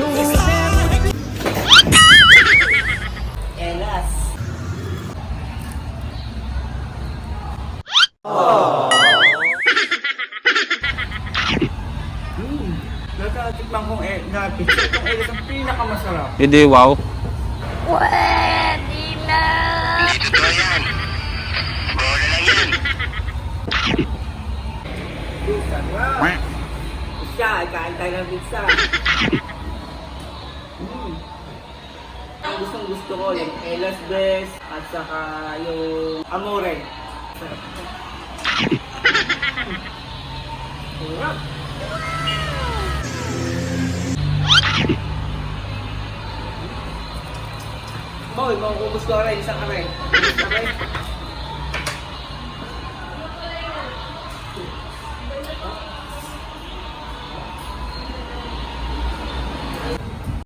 Elas. Hmm. Natatikman kong eh, natin. Itong elas ang pinakamasarap. Hindi, wow. Pizza, wow. Pizza, kain tayo ng pizza. Mm. Ang gustong gusto ko, yung Elas Best at saka yung Amore. Boy, makukumus ko rin isang kare. Isang kare.